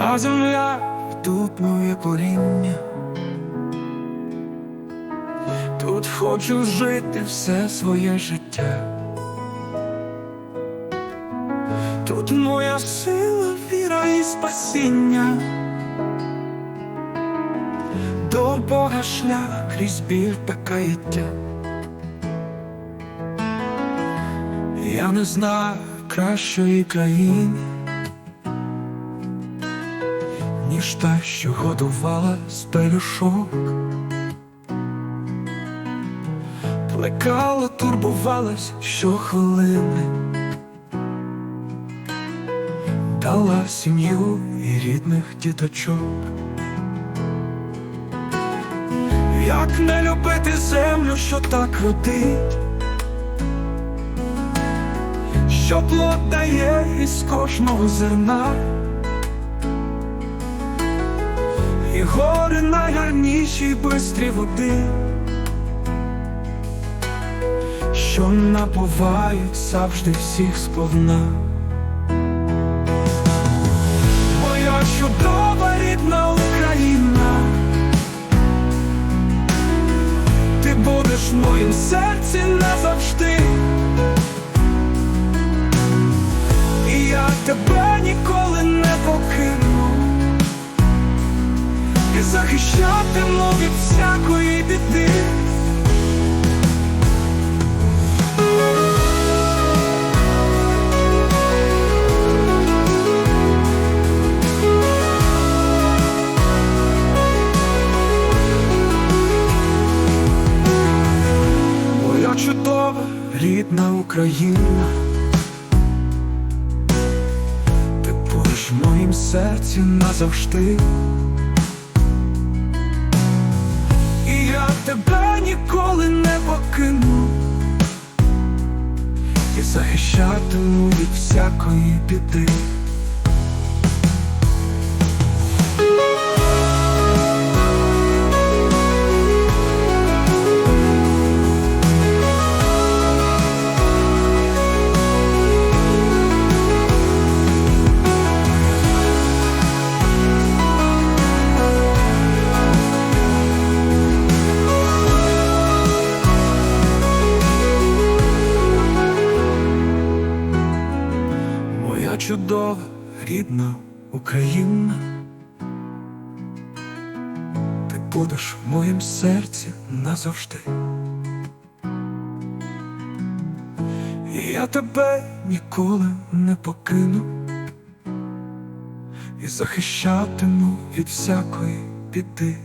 Моя земля, тут моє коріння. Тут хочу жити все своє життя. Тут моя сила, віра і спасіння. До Бога шлях крізь біль та. Я не знаю кращої країни, ніж та, що годувала з пелюшок. Плекала, турбувалась щохвилини, дала сім'ю і рідних діточок. Як не любити землю, що так родить, що плод дає із кожного зерна, і гори найгарніші бистрі води, що напувають завжди всіх сповна. Моя чудова рідна Україна. Ти будеш в моїм серці назавжди. І я тебе ніколи не Моя чудова рідна Україна, ти будеш в моїм серці назавжди. Тебе ніколи не покину, і захищатиму від всякої біди. Чудова рідна Україна, ти будеш в моїм серці назавжди. Я тебе ніколи не покину і захищатиму від всякої біди.